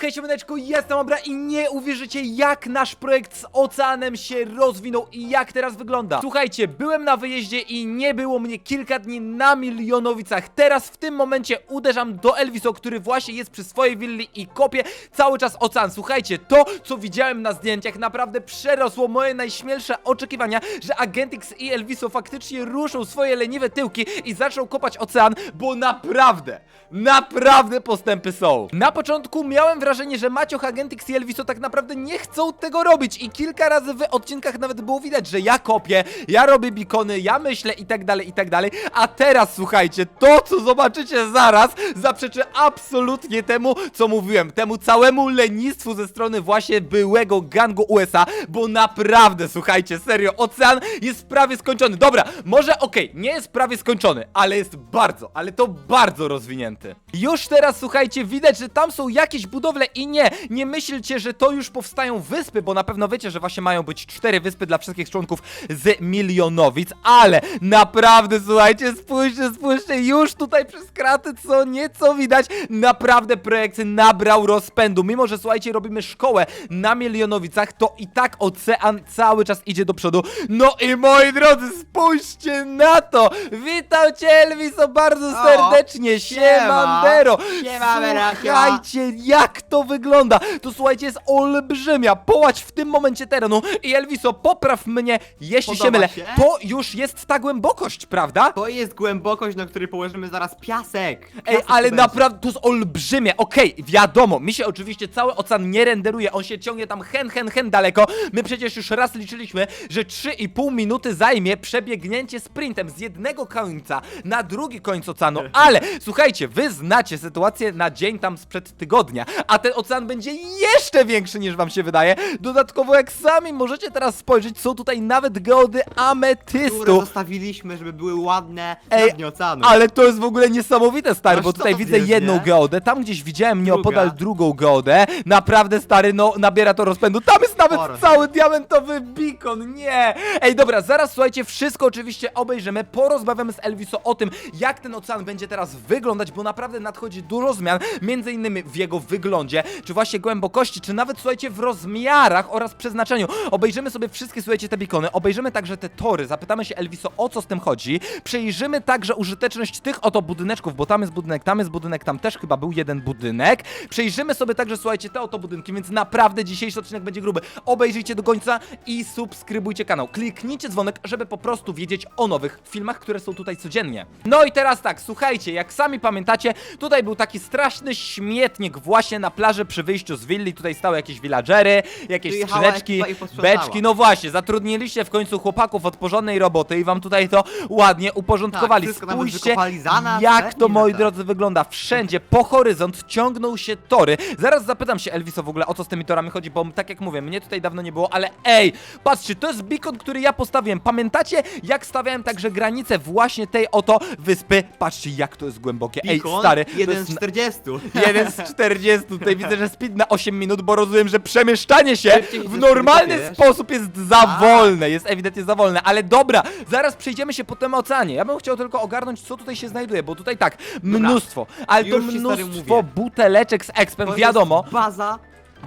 Hej, siemaneczko, jestem Obra i nie uwierzycie jak nasz projekt z oceanem się rozwinął i jak teraz wygląda. Słuchajcie, byłem na wyjeździe i nie było mnie kilka dni na Milionowicach. Teraz w tym momencie uderzam do Elviso, który właśnie jest przy swojej willi i kopie cały czas ocean. Słuchajcie, to co widziałem na zdjęciach naprawdę przerosło moje najśmielsze oczekiwania, że Agentix i Elviso faktycznie ruszą swoje leniwe tyłki i zaczną kopać ocean, bo naprawdę, naprawdę postępy są. Na początku miałem wrażenie, że Macio, Agentix i Elviso tak naprawdę nie chcą tego robić i kilka razy w odcinkach nawet było widać, że ja kopię, ja robię bikony, ja myślę i tak dalej, i tak dalej, a teraz słuchajcie, to co zobaczycie zaraz zaprzeczy absolutnie temu, co mówiłem, temu całemu lenistwu ze strony właśnie byłego gangu USA, bo naprawdę, słuchajcie, serio, ocean jest prawie skończony. Dobra, może okej, nie jest prawie skończony, ale jest bardzo, ale to bardzo rozwinięty. Już teraz, słuchajcie, widać, że tam są jakieś budowle i nie, nie myślcie, że to już powstają wyspy, bo na pewno wiecie, że właśnie mają być cztery wyspy dla wszystkich członków z Milionowic, ale naprawdę, słuchajcie, spójrzcie, spójrzcie, już tutaj przez kraty co nieco widać, naprawdę projekt nabrał rozpędu, mimo że, słuchajcie, robimy szkołę na Milionowicach, to i tak ocean cały czas idzie do przodu, no i moi drodzy, spójrzcie na to, witam cię Elviso bardzo serdecznie, siema. siemandero, Siema, Vera, siema. słuchajcie, jak to wygląda, to słuchajcie, jest olbrzymia, połać w tym momencie terenu i Elviso, popraw mnie, jeśli się Podoba mylę, się? to już jest ta głębokość, prawda? To jest głębokość, na której położymy zaraz piasek. Ej, Piasek ale naprawdę to jest olbrzymie. Okej, wiadomo, mi się oczywiście cały ocean nie renderuje, on się ciągnie tam hen, hen, hen daleko. My przecież już raz liczyliśmy, że 3,5 minuty zajmie przebiegnięcie sprintem z jednego końca na drugi końc oceanu. Ale słuchajcie, wy znacie sytuację na dzień tam sprzed tygodnia, a ten ocean będzie jeszcze większy niż wam się wydaje. Dodatkowo, jak sami możecie teraz spojrzeć, są tutaj nawet geody Które ametystu. zostawiliśmy, żeby były ładne Ej, na dnie oceanu. Ale to jest w ogóle niesamowite, stary, Aż bo tutaj to widzę jest, jedną nie? geodę, tam gdzieś widziałem nieopodal Druga. drugą geodę. Naprawdę, stary, no nabiera to rozpędu. Tam jest nawet Sporo. cały diamentowy beacon, nie! Ej, dobra, zaraz słuchajcie, wszystko oczywiście obejrzymy, porozmawiamy z Elviso o tym, jak ten ocean będzie teraz wyglądać, bo naprawdę nadchodzi dużo zmian, między innymi w jego wyglądzie, czy właśnie głębokości, czy nawet, słuchajcie, w rozmiarach oraz przeznaczeniu. Obejrzymy sobie wszystkie, słuchajcie, te beacony, obejrzymy także te tory, zapytamy się Elviso, o co z tym chodzi, przejrzymy także użyteczność tych oto budyneczków, bo tam jest budynek, tam jest budynek, tam też chyba był jeden budynek. Przejrzymy sobie także, słuchajcie, te oto budynki, więc naprawdę dzisiejszy odcinek będzie gruby. Obejrzyjcie do końca i subskrybujcie kanał. Kliknijcie dzwonek, żeby po prostu wiedzieć o nowych filmach, które są tutaj codziennie. No i teraz tak, słuchajcie, jak sami pamiętacie, tutaj był taki straszny śmietnik właśnie na plaży przy wyjściu z willi. Tutaj stały jakieś villagery, jakieś Przyjechała skrzyneczki, ekipa i posprzątała. beczki. No właśnie, zatrudniliście w końcu chłopaków od porządnej roboty i wam tutaj to ładnie uporządkowali. Tak, wszystko nawet Spójrzcie, wykopali za nas, jak to, że moi tak. drodzy, wygląda. Wszędzie po horyzont ciągną się tory. Zaraz zapytam się Elviso w ogóle, o co z tymi torami chodzi, bo tak jak mówię, mnie tutaj dawno nie było, ale ej, patrzcie, to jest beacon, który ja postawiłem. Pamiętacie, jak stawiałem także granicę właśnie tej oto wyspy? Patrzcie, jak to jest głębokie. Ej, Beacon, stary, to jeden jest z 40. Jeden z 40. Tutaj widzę, że speed na 8 minut, bo rozumiem, że przemieszczanie się Szybciej w normalny wiesz? sposób jest za wolne. Jest ewidentnie za wolne. Ale dobra, zaraz przejdziemy się po tym oceanie. Ja bym chciał tylko ogarnąć, co tutaj się znajduje, bo tutaj tak, mnóstwo, ale to Już ci, stary, mnóstwo mówię. buteleczek z expem, To wiadomo. Jest baza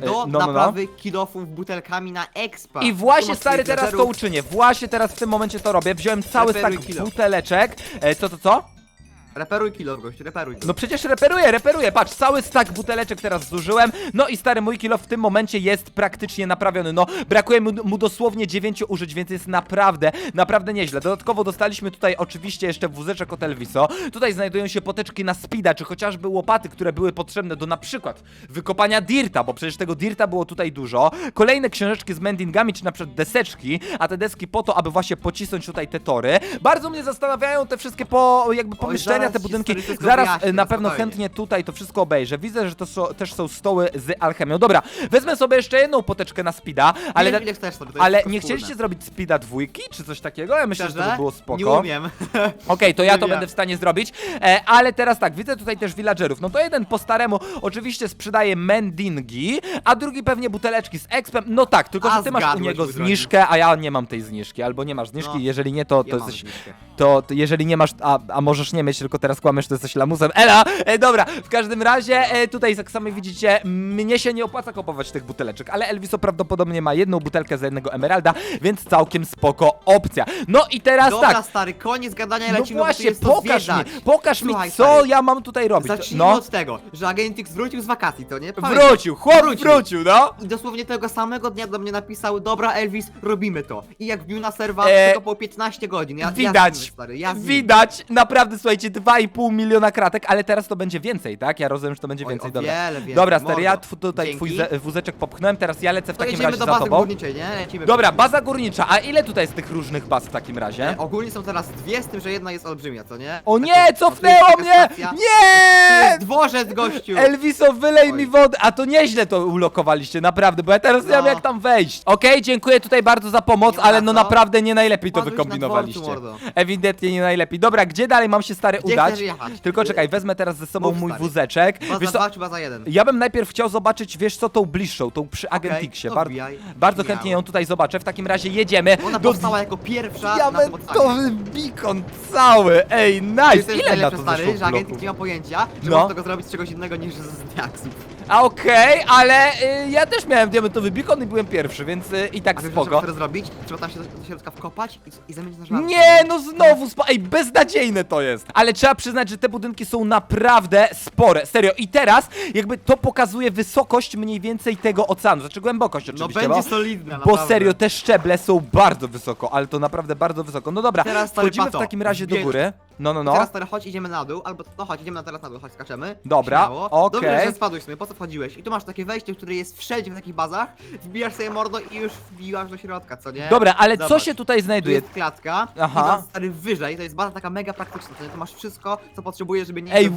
E, do no, no, no. naprawy kilofów butelkami na expa. I właśnie stary teraz to uczynię. Właśnie teraz w tym momencie to robię. Wziąłem cały Reperuj stak kilo. buteleczek. E, co, co, co? Reperuj kilof, gościu, reperuj. No przecież reperuję, reperuję, patrz, cały stak buteleczek teraz zużyłem, no i stary mój kilo w tym momencie jest praktycznie naprawiony, no brakuje mu, mu dosłownie 9 użyć, więc jest naprawdę, naprawdę nieźle. Dodatkowo dostaliśmy tutaj oczywiście jeszcze wózeczek od Elviso, tutaj znajdują się poteczki na speeda, czy chociażby łopaty, które były potrzebne do na przykład wykopania dirta, bo przecież tego dirta było tutaj dużo, kolejne książeczki z mendingami, czy na przykład deseczki, a te deski po to, aby właśnie pocisnąć tutaj te tory. Bardzo mnie zastanawiają te wszystkie po, jakby pomieszczenia, zaraz te budynki, zaraz e, na pewno spokojnie. chętnie tutaj to wszystko obejrzę. Widzę, że to są, też są stoły z alchemią. Dobra, wezmę sobie jeszcze jedną poteczkę na speeda, ale, Ale ile chcesz sobie, to jest ale wszystko nie wspólne. chcieliście zrobić speeda dwójki, czy coś takiego? Ja myślę, że to by Szczerze? było spoko. Nie umiem. Okej, to ja to będę w stanie zrobić, e, ale teraz tak, widzę tutaj też villagerów. No to jeden po staremu oczywiście sprzedaje mendingi, a drugi pewnie buteleczki z expem. No tak, tylko A, że ty masz u zgadłeś, niego mój drogi. zniżkę, a ja nie mam tej zniżki, albo nie masz zniżki, No. jeżeli nie, to, to Ja mam jesteś zniżkę. to, to jeżeli nie masz, a, a możesz nie mieć, tylko tylko teraz kłamiesz, to jesteś lamusem. Ela! E, dobra, w każdym razie e, tutaj jak sami widzicie, mnie się nie opłaca kupować tych buteleczek, ale Elviso prawdopodobnie ma jedną butelkę za jednego emeralda, więc całkiem spoko opcja. No i teraz Dobra, tak. stary, koniec gadania, No lecimy, bo tu właśnie, jest to pokaż mi, zwiedzać. pokaż Słuchaj, mi, co stary, ja mam tutaj robić. Zacznijmy No, od tego, że Agentix wrócił z wakacji, to nie? Pamiętaj. wrócił, chłop wrócił, no. I dosłownie tego samego dnia do mnie napisał, dobra Elvis, robimy to. I jak wbił na serwa, E, tylko po 15 godzin. Ja, Ja Widać, z nim, stary, ja z nim. widać, naprawdę, słuchajcie, 2,5 miliona kratek, ale teraz to będzie więcej, tak? Ja rozumiem, że to będzie Oj, więcej, o dobra. wiele więcej, Dobra, stary, ja mordo. tw- tutaj Dzięki. twój ze- wózeczek popchnąłem, teraz ja lecę w To takim jedziemy razie do za bazy tobą. górniczej, nie? Lecimy. Dobra, baza górnicza, a ile tutaj jest tych różnych baz w takim razie? E, ogólnie są teraz dwie, z tym, że jedna jest olbrzymia, co nie? O nie, cofnęło mnie! To Nie! jest dworzec, gościu! Elviso, wylej Oj. mi wodę, a to nieźle to ulokowaliście, naprawdę, bo ja teraz nie wiem No. jak tam wejść. Okej, dziękuję tutaj bardzo za pomoc, Nie ma ale no co. naprawdę nie najlepiej to na wykombinowaliście. dworcu, mordo. Ewidentnie nie najlepiej. Dobra, gdzie dalej mam się stary Gdzie udać? chcesz jechać? Tylko czekaj, wezmę teraz ze sobą Mów, mój stary. wózeczek. Baza Wiesz co, 2 czy baza 1? ja bym najpierw chciał zobaczyć, wiesz co, tą bliższą, tą przy Agentixie. to wbijaj. bardzo Śmiało. chętnie ją tutaj zobaczę. W takim razie jedziemy Ona do powstała jako pierwsza na diamentowy beacon cały. Ej, nice! Ile na to stary, zeszło że bloków? Agentix nie ma pojęcia, że No. można tego zrobić z czegoś innego niż z diaksów. A okej, ale y, ja też miałem diamentowy beacon i byłem pierwszy, więc y, i tak A co spoko. teraz zrobić? Trzeba tam się do, do środka wkopać i, i zamienić na żelazo. Nie, no znowu, spo... ej, beznadziejne to jest. Ale trzeba przyznać, że te budynki są naprawdę spore, serio. I teraz jakby to pokazuje wysokość mniej więcej tego oceanu, znaczy głębokość No oczywiście, będzie bo, solidna, bo naprawdę. serio, te szczeble są bardzo wysoko, ale to naprawdę bardzo wysoko. No dobra, Teraz, stary, wchodzimy w pato, takim razie do góry. No, no, no. Teraz stary, chodź, idziemy na dół, albo no chodź, idziemy na teraz na dół, chodź, skaczemy. Dobra, Śmiało. okej. Dobrze, że spadłeś sobie, po co wchodziłeś? I tu masz takie wejście, które jest wszędzie w takich bazach, wbijasz sobie mordo i już wbiłaś do środka, co nie? Dobra, ale co Zobacz. się tutaj Tu znajduje? jest klatka, Aha. i tam stary wyżej, to jest baza taka mega praktyczna, to nie? Tu masz wszystko, co potrzebujesz, żeby nie Ej,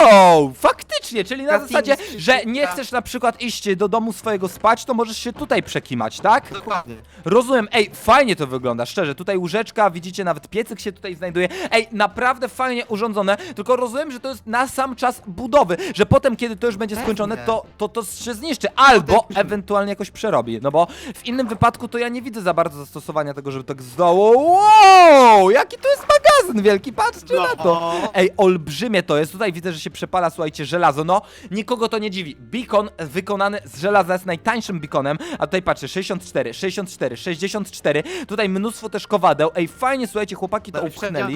wow! Faktycznie, czyli na zasadzie, że nie chcesz na przykład iść do domu swojego spać, to możesz się tutaj przekimać, tak? Dokładnie. Rozumiem, ej, fajnie to wygląda, szczerze, tutaj łóżeczka, widzicie, nawet piecyk się tutaj znajduje, ej, naprawdę fajnie urządzone, tylko rozumiem, że to jest na sam czas budowy, że potem, kiedy to już będzie skończone, to, to to się zniszczy, albo ewentualnie jakoś przerobi, no bo w innym wypadku to ja nie widzę za bardzo zastosowania tego, żeby tak z dołu, wow, jaki to jest magazyn wielki, patrzcie na to, No. ej, olbrzymie to jest, tutaj widzę, że się przepala, słuchajcie, żelazo, no, nikogo to nie dziwi, beacon wykonany z żelaza jest najtańszym beaconem, a tutaj patrzę, 64, 64, 64, tutaj mnóstwo też kowadeł, ej, fajnie, słuchajcie, chłopaki to upchnęli.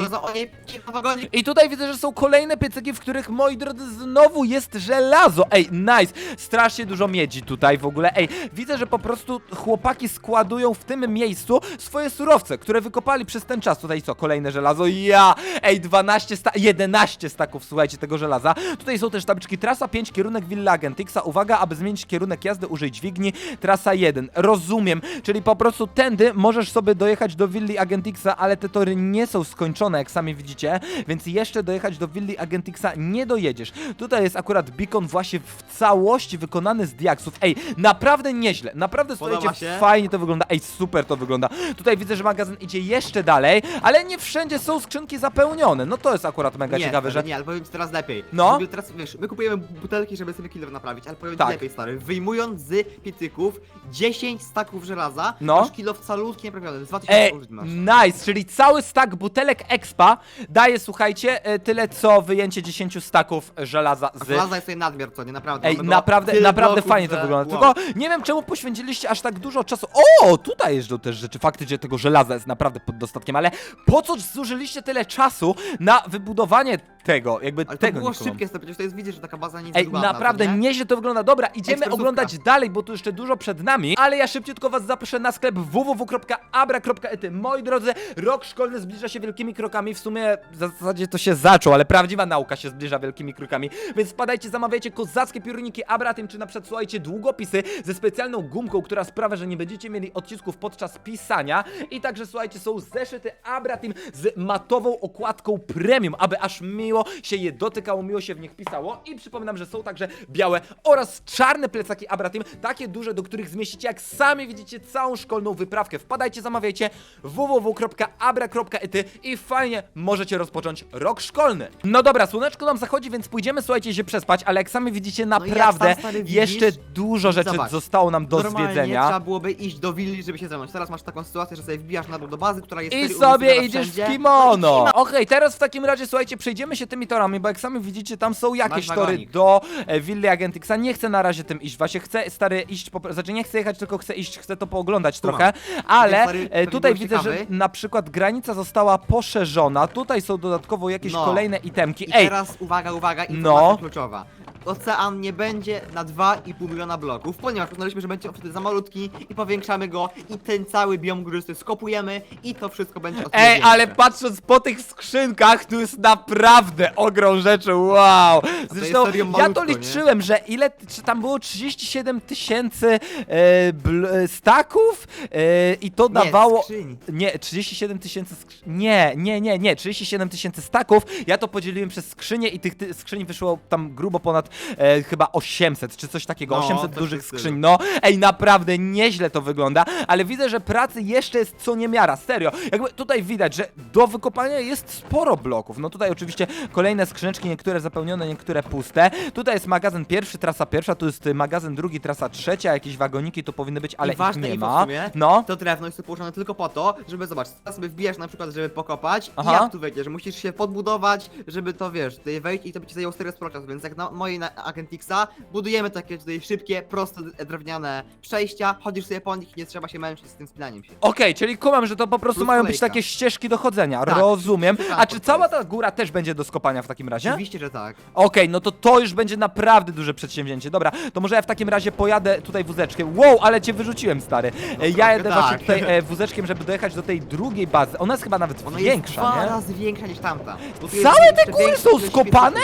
I tutaj widzę, że są kolejne piecyki, w których, moi drodzy, znowu jest żelazo. Ej, nice. Strasznie dużo miedzi tutaj w ogóle. Ej, widzę, że po prostu chłopaki składują w tym miejscu swoje surowce, które wykopali przez ten czas. Tutaj co, kolejne żelazo? Ja! Ej, 12 sta 11 staków, słuchajcie, tego żelaza. Tutaj są też tabliczki trasa 5, kierunek Villa Agentixa. Uwaga, aby zmienić kierunek jazdy, użyj dźwigni. Trasa 1. Rozumiem. Czyli po prostu tędy możesz sobie dojechać do Willi Agentixa, ale te tory nie są skończone, jak sami widzicie, więc jeszcze dojechać do Willi Agentixa nie dojedziesz. Tutaj jest akurat beacon właśnie w całości wykonany z diaksów. Ej, naprawdę nieźle, naprawdę Podoba słuchajcie, się? fajnie to wygląda. Ej, super to wygląda. Tutaj widzę, że magazyn idzie jeszcze dalej, ale nie wszędzie są skrzynki zapełnione. No to jest akurat mega nie, ciekawe, że... Nie, ale powiem ci teraz lepiej. No. W ogóle teraz, wiesz, my kupujemy butelki, żeby sobie kilo naprawić, ale powiem Tak. ci lepiej, stary. Wyjmując z piecyków 10 staków żelaza, No. masz kilo w calutki naprawiony, 2000 Ej, użyć masz. nice, czyli cały stak butelek Expa daje, słuchajcie, e, tyle co wyjęcie 10 staków żelaza z żelaza jest tutaj nadmiar, co nie? Naprawdę. Ej, mamy naprawdę, tyle naprawdę bloków, fajnie to że- wygląda. wow. Tylko nie wiem, czemu poświęciliście aż tak dużo czasu. O, tutaj jeżdżą też rzeczy. Faktycznie tego żelaza jest naprawdę pod dostatkiem, ale po co zużyliście tyle czasu na wybudowanie tego? Jakby Ale to tego było nie kumam. szybkie, stary, przecież to jest, widzisz, że taka baza nie jest Ej, naprawdę co nie? nieźle to wygląda. Dobra, idziemy Ekspresówka. oglądać dalej, bo tu jeszcze dużo przed nami. Ale ja szybciutko was zaproszę na sklep www.abra.ety. Moi drodzy, rok szkolny zbliża się wielkimi krokami. W sumie w zasadzie to się zaczął, ale prawdziwa nauka się zbliża wielkimi krokami. Więc wpadajcie, zamawiajcie kozackie piórniki Abratim, czy na przykład słuchajcie długopisy ze specjalną gumką, która sprawia, że nie będziecie mieli odcisków podczas pisania. I także słuchajcie, są zeszyty Abratim z matową okładką premium, aby aż miło się je dotykało, miło się w nich pisało. I przypominam, że są także białe oraz czarne plecaki Abratim, takie duże, do których zmieścicie, jak sami widzicie, całą szkolną wyprawkę. Wpadajcie, zamawiajcie www.abra.ety i fajnie możecie rozpocząć rok szkolny. No dobra, słoneczko nam zachodzi, więc pójdziemy, słuchajcie, się przespać, ale jak sami widzicie, No naprawdę sam, stary, widzisz, jeszcze dużo rzeczy zobacz, zostało nam do Normalnie zwiedzenia. trzeba byłoby iść do willi, żeby się zemnąć. Teraz masz taką sytuację, że sobie wbijasz na dół do bazy, która jest I wtedy sobie umiejscowiona idziesz wszędzie. w kimono. No i Okej, teraz w takim razie, słuchajcie, przejdziemy się idźcie tymi torami, bo jak sami widzicie, tam są jakieś Masz tory wagonik. do e, willi Agentixa. Nie chcę na razie tym iść, właśnie chcę, stary, iść, po, znaczy nie chcę jechać, tylko chcę iść, chcę to pooglądać trochę, ale stary, e, tutaj byłeś widzę, że ciekawy. na przykład granica została poszerzona, tutaj są dodatkowo jakieś No. kolejne itemki. I Ej, teraz uwaga, uwaga, informacja No. kluczowa. Ocean nie będzie na 2,5 miliona bloków, ponieważ uznaliśmy, że będzie wtedy za malutki i powiększamy go i ten cały biom górzysty skopujemy i to wszystko będzie o tyle Ej, większe. ale patrząc po tych skrzynkach, tu jest naprawdę ogrom rzeczy, wow! Zresztą serio ja malutko, to nie? liczyłem, że ile, czy tam było 37 tysięcy e, bl- e, staków e, i to Nie, dawało... skrzyń. Nie, 37 tysięcy skrzy... Nie, nie, nie, nie, 37 tysięcy staków. Ja to podzieliłem przez skrzynie i tych ty skrzyń wyszło tam grubo ponad e, chyba 800 czy coś takiego. No, 800 coś dużych w stylu. skrzyń. No, ej, naprawdę nieźle to wygląda, ale widzę, że pracy jeszcze jest co niemiara, serio. Jakby tutaj widać, że do wykopania jest sporo bloków. No tutaj oczywiście kolejne skrzyneczki, niektóre zapełnione, niektóre puste. Tutaj jest magazyn pierwszy, trasa pierwsza, tu jest y, magazyn drugi, trasa trzecia, jakieś wagoniki tu powinny być, ale I ważne ich nie info w ma. sumie, No. To drewno jest tu położone tylko po to, żeby zobacz, teraz sobie wbijasz na przykład, żeby pokopać Aha. i jak tu wejdziesz, musisz się podbudować, żeby to wiesz, tutaj wejść i to by ci zajęło serio sporo czasu, więc jak na mojej na Agentixa budujemy takie tutaj szybkie, proste, drewniane przejścia, chodzisz sobie po nich i nie trzeba się męczyć z tym spinaniem się. Okej, czyli kumam, że to po prostu Plus mają być kolejka. takie ścieżki do chodzenia. Tak, Rozumiem. szybki A czy cała ta góra też będzie do skopania w takim razie? Oczywiście, że tak. Okej, no to to już będzie naprawdę duże przedsięwzięcie. Dobra, to może ja w takim razie pojadę tutaj wózeczkiem. Wow, ale cię wyrzuciłem, stary. E, ja trochę jadę właśnie tak. tutaj e, wózeczkiem, żeby dojechać do tej drugiej bazy. Ona jest chyba nawet Ona większa, jest dwa nie? razy większa niż tamta. bo tu jest Całe te jeszcze góry większa są skopane?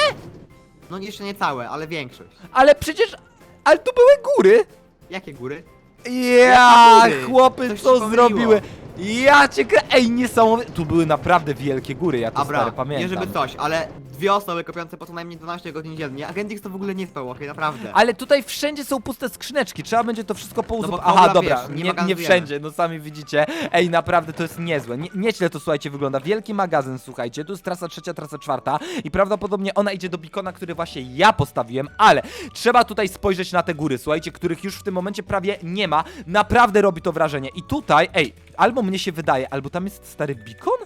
No jeszcze nie całe, ale większość. Ale przecież... Ale tu były góry! Jakie góry? Ja, góry? chłopy, Coś co pomyliło. zrobiły? Ja cię krę... Ej, niesamowite. Tu były naprawdę wielkie góry, ja to Dobra, stary pamiętam. nie żeby coś, ale dwie osoby kopiące po co najmniej 12 godzin dziennie. Agentix to w ogóle nie spał, okej, naprawdę. Ale tutaj wszędzie są puste skrzyneczki, trzeba będzie to wszystko pouzupełnić. bo Aha, dobra, wiesz, nie nie, nie magazynujemy. wszędzie, no sami widzicie. Ej, naprawdę to jest niezłe. Nie, nieźle to słuchajcie wygląda. Wielki magazyn, słuchajcie, tu jest trasa trzecia, trasa czwarta i prawdopodobnie ona idzie do Bikona, który właśnie ja postawiłem, ale trzeba tutaj spojrzeć na te góry, słuchajcie, których już w tym momencie prawie nie ma. Naprawdę robi to wrażenie. I tutaj, ej, albo mnie się wydaje, albo tam jest stary Bikon?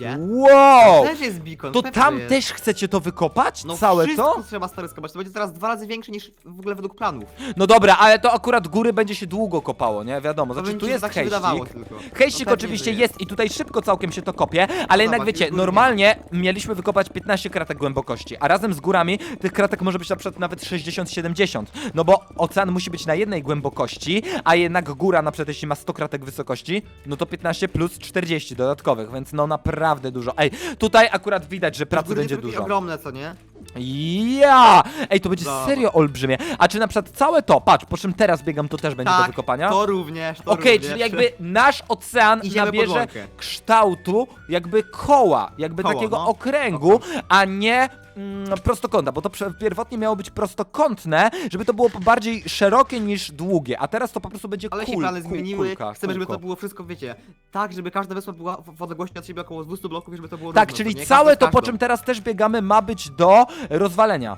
Nie? Wow! Też jest beacon, To pewnie tam jest. też chcecie to wykopać? no Całe wszystko to? trzeba stary skopać, to będzie teraz dwa razy większe niż w ogóle według planów. No dobra, ale to akurat góry będzie się długo kopało, nie? Wiadomo, znaczy tu będzie jest tak się wydawało hejścik. tylko. Hejścik No pewnie, oczywiście że jest. i tutaj szybko całkiem się to kopie, ale jednak zobacz, wiecie, normalnie mieliśmy wykopać 15 kratek głębokości, a razem z górami tych kratek może być na przykład nawet 60-70, no bo ocean musi być na jednej głębokości, a jednak góra na przykład jeśli ma 100 kratek wysokości, no to 15 plus 40 dodatkowych, więc no naprawdę dużo. Ej, tutaj akurat widać, że pracy będzie dużo. ogromne, co nie? Ja! Ej, to będzie Dobra. serio olbrzymie. A czy na przykład całe to, patrz, po czym teraz biegam, to też będzie do tak, wykopania? to również, to Okej, również. czyli jakby nasz ocean Idziemy nabierze kształtu jakby koła, jakby Koło, takiego no. okręgu, a nie mm, prostokąta, bo to prze- pierwotnie miało być prostokątne, żeby to było bardziej szerokie niż długie, a teraz to po prostu będzie Ale się kul, plany kul, zmieniły, kulka, chcemy, żeby to było wszystko, wiecie, tak, żeby każda wyspa była w w odległości od siebie około 200 bloków, i żeby to było Tak, równo, czyli nie? całe z to, po każdą. czym teraz też biegamy, ma być do rozwalenia.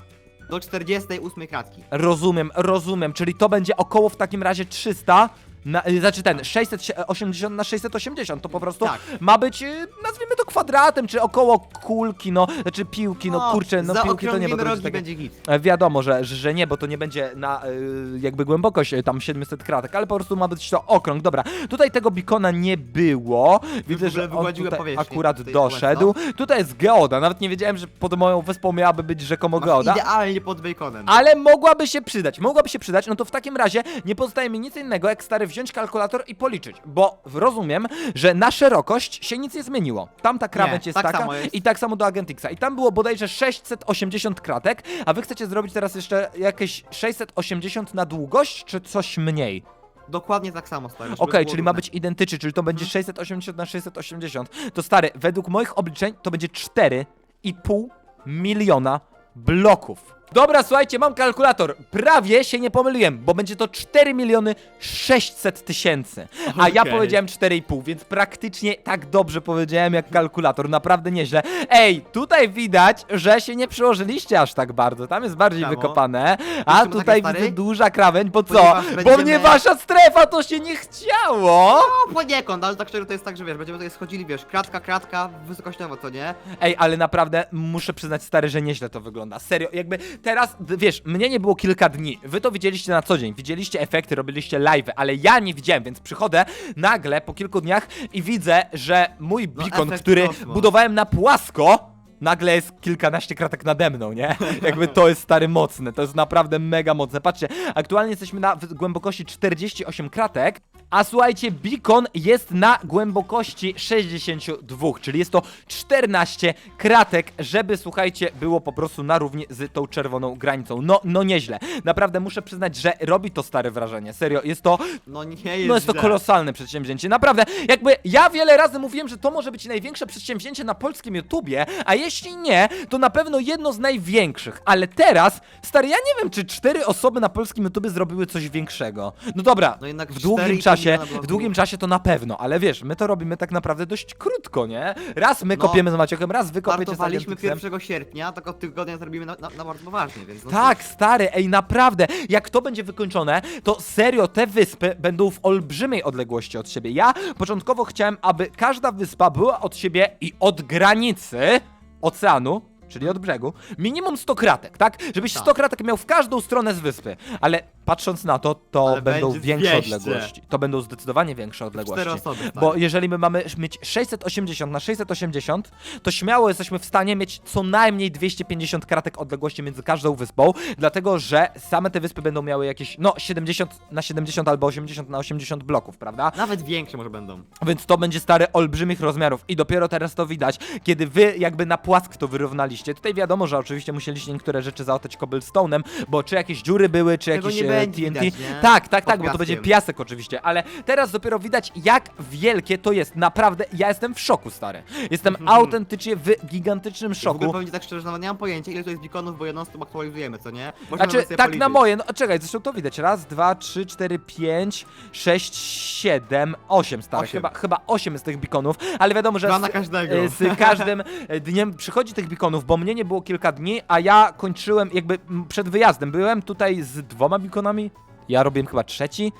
Do 48 kratki. Rozumiem, rozumiem, czyli to będzie około w takim razie 300, na, y, znaczy ten 680 na 680, to po prostu Tak. ma być, y, nazwijmy to kwadratem, czy około kulki, no, znaczy piłki, no, kurczę, no piłki to nie, bo to będzie takie... będzie git. E, Wiadomo, że, że nie, bo to nie będzie na y, jakby głębokość tam 700 kratek, ale po prostu ma być to okrąg. Dobra, tutaj tego bikona nie było. Widzę, że on tutaj akurat tutaj doszedł. Tutaj jest geoda, nawet nie wiedziałem, że pod moją wyspą miałaby być rzekomo Masz geoda. idealnie pod baconem. Ale mogłaby się przydać, mogłaby się przydać, no to w takim razie nie pozostaje mi nic innego, jak stary wziąć kalkulator i policzyć, bo rozumiem, że na szerokość się nic nie zmieniło. Tamta krawędź Nie, jest tak taka samo jest. i tak samo do Agentixa. I tam było bodajże 680 kratek, a wy chcecie zrobić teraz jeszcze jakieś 680 na długość, czy coś mniej? Dokładnie tak samo, stary. żeby Okej, było czyli ma równe. być identyczny, czyli to będzie Mhm. 680 na 680. To stary, według moich obliczeń to będzie 4,5 miliona bloków. Dobra, słuchajcie, mam kalkulator. Prawie się nie pomyliłem, bo będzie to 4 miliony 600 tysięcy. A ja Okej. powiedziałem 4,5, więc praktycznie tak dobrze powiedziałem jak kalkulator. Naprawdę nieźle. Ej, tutaj widać, że się nie przyłożyliście aż tak bardzo. Tam jest bardziej wykopane. A Czemu takie, tutaj stary? widzę duża krawędź, bo co? Ponieważ Bo będziemy- mnie wasza strefa to się nie chciało. No poniekąd, ale tak szczerze to jest tak, że wiesz, będziemy tutaj schodzili, wiesz, kratka, kratka, wysokościowo, co nie? Ej, ale naprawdę muszę przyznać, stary, że nieźle to wygląda. Serio, jakby teraz, wiesz, mnie nie było kilka dni. Wy to widzieliście na co dzień, widzieliście efekty, robiliście live, ale ja nie widziałem, więc przychodzę nagle po kilku dniach i widzę, że mój No, beacon, efekt który kosmos. budowałem na płasko, nagle jest kilkanaście kratek nade mną, nie? Jakby to jest stary mocne, to jest naprawdę mega mocne. Patrzcie, aktualnie jesteśmy na głębokości 48 kratek, a słuchajcie, beacon jest na głębokości 62, czyli jest to 14 kratek, żeby słuchajcie, było po prostu na równi z tą czerwoną granicą. No, no nieźle. Naprawdę muszę przyznać, że robi to stare wrażenie. Serio, jest to No nie jest no jest to źle. kolosalne przedsięwzięcie, naprawdę. Jakby ja wiele razy mówiłem, że to może być największe przedsięwzięcie na polskim YouTubie, a jeśli nie, to na pewno jedno z największych. Ale teraz, stary, ja nie wiem, czy cztery osoby na polskim YouTubie zrobiły coś większego. No dobra, No jednak w długim 4,5 czasie, w długim czasie to na pewno, ale wiesz, my to robimy tak naprawdę dość krótko, nie? Raz my No, kopiemy z Maciochem, raz wy kopiecie z Startowaliśmy Agentixem. 1 sierpnia, tak od tygodnia zrobimy na, na, na bardzo poważnie, więc no Tak, stary, ej, naprawdę. Jak to będzie wykończone, to serio te wyspy będą w olbrzymiej odległości od siebie. Ja początkowo chciałem, aby każda wyspa była od siebie i od granicy oceanu. Czyli od brzegu, minimum 100 kratek, tak? Żebyś Tak. 100 kratek miał w każdą stronę z wyspy. Ale patrząc na to, to Ale będą będzie większe 200. odległości. To będą zdecydowanie większe odległości. Cztery osoby, tak. Bo jeżeli my mamy mieć 680 na 680, to śmiało jesteśmy w stanie mieć co najmniej 250 kratek odległości między każdą wyspą, dlatego że same te wyspy będą miały jakieś, no 70 na 70 albo 80 na 80 bloków, prawda? Nawet większe może będą. Więc to będzie stary olbrzymich rozmiarów i dopiero teraz to widać, kiedy wy jakby na płask to wyrównaliście. Tutaj wiadomo, że oczywiście musieliście niektóre rzeczy zaotać cobblestone'em, bo czy jakieś dziury były, czy Tego jakieś nie e, będzie TNT. widać, nie? tak, tak, Pod tak, bo to będzie piasek oczywiście, ale teraz dopiero widać jak wielkie to jest. Naprawdę, ja jestem w szoku, stary. Jestem autentycznie w gigantycznym W ogóle szoku. powiem ci tak szczerze, że nawet nie mam pojęcia ile to jest beaconów, bo je non stop aktualizujemy, co nie? Możemy Znaczy, nawet sobie tak policzyć. na moje, no czekaj, zresztą to widać. Raz, dwa, trzy, cztery, pięć, sześć, siedem, osiem, stary. Osiem. Chyba, chyba osiem z tych beaconów, ale wiadomo, że Dwa z, na każdego. e, z każdym e, dniem przychodzi tych beaconów, bo mnie nie było kilka dni, a ja kończyłem jakby przed wyjazdem. Byłem tutaj z dwoma beaconami, ja robiłem chyba trzeci.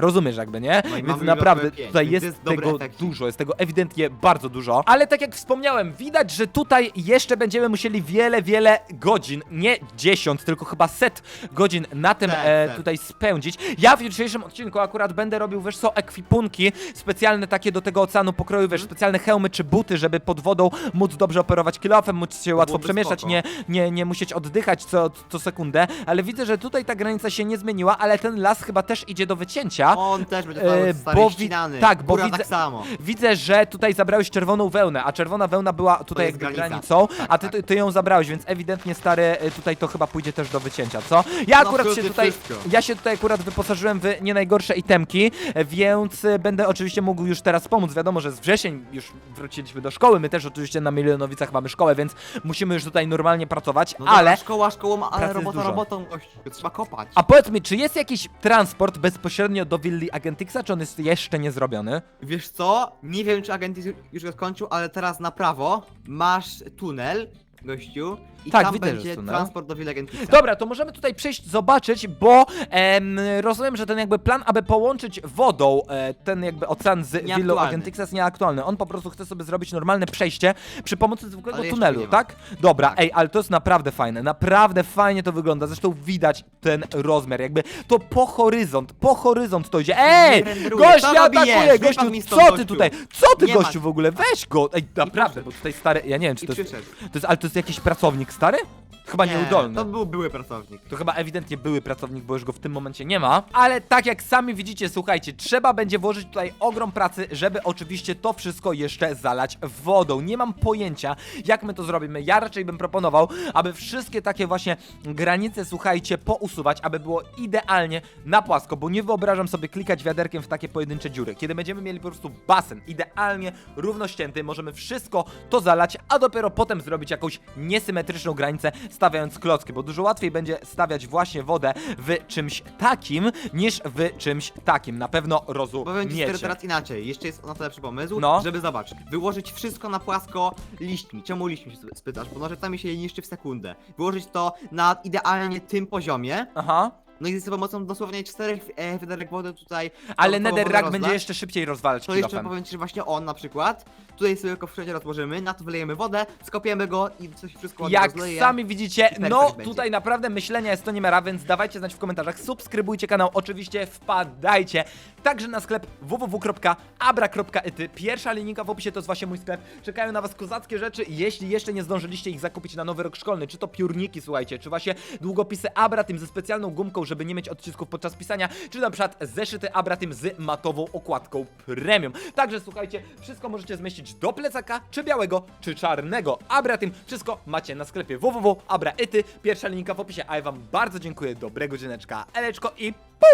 Rozumiesz jakby, nie? No i Więc mamy naprawdę pięć, tutaj więc jest, jest dobry tego efekcik. dużo, jest tego ewidentnie bardzo dużo. Ale tak jak wspomniałem, widać, że tutaj jeszcze będziemy musieli wiele, wiele godzin, nie 10, tylko chyba set godzin na tym Tak, e, tak. tutaj spędzić. Ja w jutrzejszym odcinku akurat będę robił, wiesz co, ekwipunki specjalne takie do tego oceanu pokroju, wiesz, Mhm. specjalne hełmy czy buty, żeby pod wodą móc dobrze operować kilofem, móc się łatwo byłoby przemieszczać, spoko. nie, nie, nie musieć oddychać co, co sekundę, ale widzę, że tutaj ta granica się nie zmieniła, ale ten las chyba też idzie do wycięcia. On też będzie E, cały stary bo wi- ścinany. tak, bo Góra widzę- tak samo. Widzę, że tutaj zabrałeś czerwoną wełnę, a czerwona wełna była tutaj jest jakby granica. granicą, Tak, a ty, tak. ty, ją zabrałeś, więc ewidentnie stary, y, tutaj to chyba pójdzie też do wycięcia, co? Ja No, akurat się absolutnie tutaj, wszystko. ja się tutaj akurat wyposażyłem w nie najgorsze itemki, e, więc y, będę oczywiście mógł już teraz pomóc. Wiadomo, że z wrzesień już wróciliśmy do szkoły, my też oczywiście na Milionowicach mamy szkołę, więc musimy już tutaj normalnie pracować, No dobra, ale... szkoła szkołą, ale pracy robota jest dużo. robotą, gościu. Trzeba kopać. A powiedz mi, czy jest jakiś transport bezpośrednio do willi Agentixa, czy on jest jeszcze nie zrobiony? Wiesz co? Nie wiem, czy agent już go skończył, ale teraz na prawo masz tunel, gościu, i Tak, tam widzę, że będzie tunel. transport do Agentixa. Dobra, to możemy tutaj przejść, zobaczyć, bo em, rozumiem, że ten jakby plan, aby połączyć wodą e, ten jakby ocean z Nieaktualny. Agentixa jest nieaktualny. On po prostu chce sobie zrobić normalne przejście przy pomocy zwykłego jeszcze tunelu, nie ma. tak? Dobra, Tak. ej, ale to jest naprawdę fajne, naprawdę fajnie to wygląda. Zresztą widać ten rozmiar, jakby to po horyzont, po horyzont to idzie. Ej! renderuje. Gość Co atakuje, Wypadł gościu, mi stąd, co ty gościu. tutaj? Co ty Nie ma. gościu w ogóle? Weź go! Ej, naprawdę, bo tutaj stary, ja nie wiem, czy I to jest, przyszedł. to jest, ale to jest jakiś pracownik stary? Chyba nieudolny. to był były pracownik. To chyba ewidentnie były pracownik, bo już go w tym momencie nie ma. Ale tak jak sami widzicie, słuchajcie, trzeba będzie włożyć tutaj ogrom pracy, żeby oczywiście to wszystko jeszcze zalać wodą. Nie mam pojęcia, jak my to zrobimy. Ja raczej bym proponował, aby wszystkie takie właśnie granice, słuchajcie, pousuwać, aby było idealnie na płasko, bo nie wyobrażam sobie klikać wiaderkiem w takie pojedyncze dziury. Kiedy będziemy mieli po prostu basen idealnie równościęty, możemy wszystko to zalać, a dopiero potem zrobić jakąś niesymetryczną granicę z stawiając klocki, bo dużo łatwiej będzie stawiać właśnie wodę w czymś takim, niż w czymś takim. Na pewno Powiem ci stary, rozumiecie. teraz inaczej. Jeszcze jest na to lepszy pomysł, No. żeby zobacz, wyłożyć wszystko na płasko liśćmi. Czemu liśćmi się spytasz? Bo nożycami się je niszczy w sekundę. Wyłożyć to na idealnie tym poziomie. Aha. No i za pomocą dosłownie czterech e, wiaderek wody tutaj. Ale Netherrack będzie jeszcze szybciej rozwalać To jeszcze kilofem. powiem ci, że właśnie on na przykład. Tutaj sobie go wszędzie rozłożymy, na to wylejemy wodę, skopiemy go i coś wszystko ładnie Jak rozleje. sami widzicie, no będzie. tutaj naprawdę myślenia jest to nie mera, więc dawajcie znać w komentarzach, subskrybujcie kanał, oczywiście wpadajcie także na sklep www.abra.ity. Pierwsza linijka w opisie to jest właśnie mój sklep. Czekają na was kozackie rzeczy, jeśli jeszcze nie zdążyliście ich zakupić na nowy rok szkolny, czy to piórniki, słuchajcie, czy właśnie długopisy Abra tym ze specjalną gumką, żeby nie mieć odcisków podczas pisania, czy na przykład zeszyty Abra tym z matową okładką premium. Także słuchajcie, wszystko możecie zmieścić do plecaka, czy białego, czy czarnego. Abra tym wszystko macie na sklepie www.abra.ity. Pierwsza linijka w opisie, a ja wam bardzo dziękuję, dobrego dzieneczka, eleczko i pu!